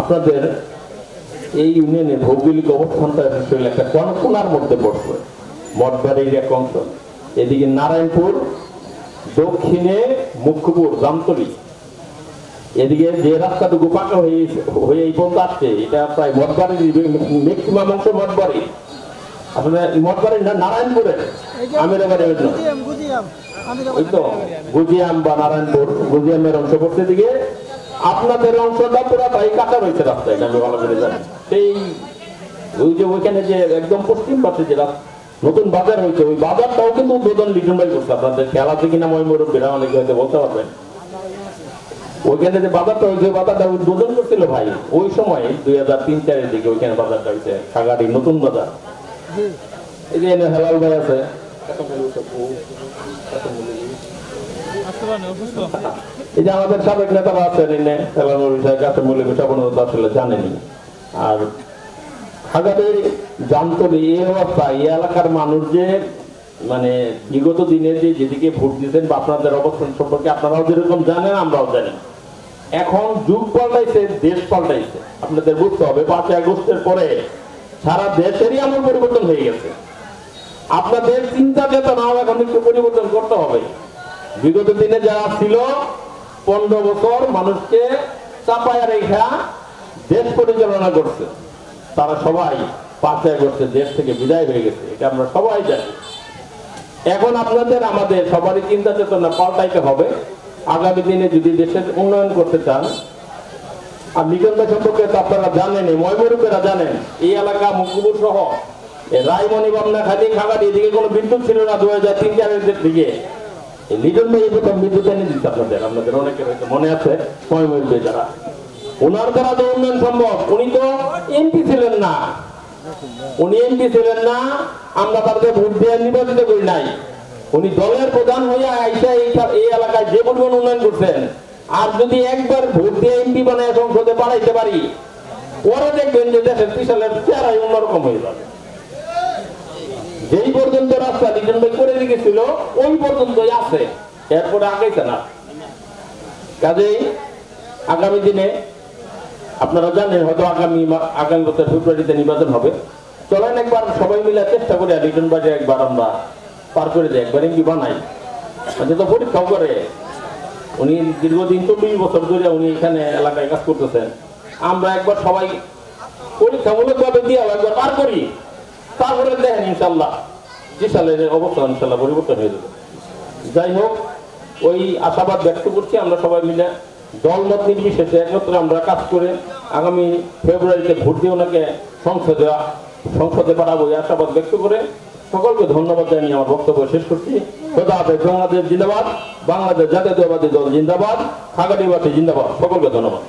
আপনাদের এই ইউনিয়নের ভৌগোলিক অবস্থানটা আসলে একটা কনকোনার মধ্যে পড়ছে মঠবাড়ির এক অংশ। এদিকে নারায়ণপুর দক্ষিণে মুখ্যপুর জামতলি। এদিকে যে রাস্তাটুকু পাকা হয়ে হয়ে এই পর্যন্ত আসছে এটা প্রায় মঠবাড়ির ম্যাক্সিমাম অংশ মঠবাড়ি। আসলে মঠবাড়ি না নারায়ণপুরের। আমির বাড়ি ওই তো। গুজিয়াম বা নারায়ণপুর গুজিয়ামের অংশ পড়ছে দিকে আপনাদের অংশটা পুরো তাই কাটা রয়েছে রাস্তায় আমি ভালো করে জানি সেই ওই যে ওইখানে যে একদম পশ্চিম পাশে যে নতুন বাজার হয়েছে ওই বাজারটাও কিন্তু উদ্বোধন লিটন ভাই করছে। আপনাদের খেলা আছে কিনা মই মুরব্বীরা অনেকে হয়তো বলতে পারবেন। ওইখানে যে বাজারটা ওই বাজারটা উদ্বোধন করছিল ভাই। ওই সময়, দুই হাজার তিন চারের দিকে ওইখানে বাজারটা হয়েছে সাগাড়ি নতুন বাজার। এই যে হেলাল ভাই আছে। এই যে আমাদের সাবেক নেতারা আছেন এনে গাছের আসলে জানেনি। আর হাজারের জানতলি এই অবস্থা, এই এলাকার মানুষ যে মানে বিগত দিনে যে যেদিকে ভোট বা আপনাদের অবস্থান সম্পর্কে আপনারাও যেরকম জানেন, আমরাও জানি। এখন যুগ পাল্টাইছে, দেশ পাল্টাইছে। আপনাদের বুঝতে হবে, পাঁচই আগস্টের পরে সারা দেশেরই আমল পরিবর্তন হয়ে গেছে। আপনাদের চিন্তা চেতনাও এখন একটু পরিবর্তন করতে হবে। বিগত দিনে যারা ছিল, পনেরো বছর মানুষকে চাপায়া রেখা দেশ পরিচালনা করছে। তারা সবাই পাঁচই আগস্টে দেশ থেকে বিদায় হয়ে গেছে, এটা আমরা সবাই জানি। এখন আপনাদের, আমাদের সবারই চিন্তা চেতনা পাল্টাইতে হবে। আগামী দিনে যদি দেশের উন্নয়ন করতে চান, আর নিকন্দা সম্পর্কে তো আপনারা জানেনই ময়মরূপেরা জানেন, এই এলাকা মুকুবুর সহ রায়মণি বামনা খালি খাগাড়ি, এদিকে কোনো বিদ্যুৎ ছিল না দু হাজার তিন চারের দিকে। লিটন ভাই প্রথম বিদ্যুৎ এনে আপনাদের আপনাদের অনেকের হয়তো মনে আছে ময়মরূপে যারা। ওনার দ্বারা তো উন্নয়ন সম্ভব, উনি তো এমপি ছিলেন না। উনি এমপি ছিলেন না, আমরা তাদের ভোট দিয়ে নির্বাচিত করি নাই। উনি দলের প্রধান হইয়া আইসা এই এলাকায় যে পরিমাণ উন্নয়ন করছেন, আর যদি একবার ভোট দিয়ে এমপি বানায় সংসদে বাড়াইতে পারি ওরা দেখবেন যে দেশের বিশালের চেহারাই অন্যরকম হয়ে যাবে। যেই করে ওই আছে। এরপরে আগাইছে না। কাজেই আগামী দিনে আপনারা জানেন, হয়তো আগামী আগামী বছর ফেব্রুয়ারিতে নির্বাচন হবে। চলেন একবার সবাই মিলে চেষ্টা করি লিটন বাজে একবার আমরা পার করে দিই একবার এমপি বানাই। আচ্ছা তো পরীক্ষাও করে। উনি দীর্ঘদিন চল্লিশ বছর ধরে উনি এখানে এলাকায় কাজ করতেছেন। আমরা একবার সবাই পরীক্ষামূলক ভাবে দিয়ে একবার পার করি। তারপরে দেখেন ইনশাল্লাহ যে সালের অবস্থা ইনশাল্লাহ পরিবর্তন হয়ে যাবে। যাই হোক ওই আশাবাদ ব্যক্ত করছি, আমরা সবাই মিলে দলমত নির্বিশেষে একত্রে আমরা কাজ করে আগামী ফেব্রুয়ারিতে ভোট দিয়ে ওনাকে সংসদে সংসদে পাঠাবো এই আশাবাদ ব্যক্ত করে সকলকে ধন্যবাদ জানিয়ে আমার বক্তব্য শেষ করছি। খোদা হাফেজ, বাংলাদেশ জিন্দাবাদ, বাংলাদেশ জাতীয়তাবাদী দল জিন্দাবাদ খাগাড়িবাসী জিন্দাবাদ। সকলকে ধন্যবাদ।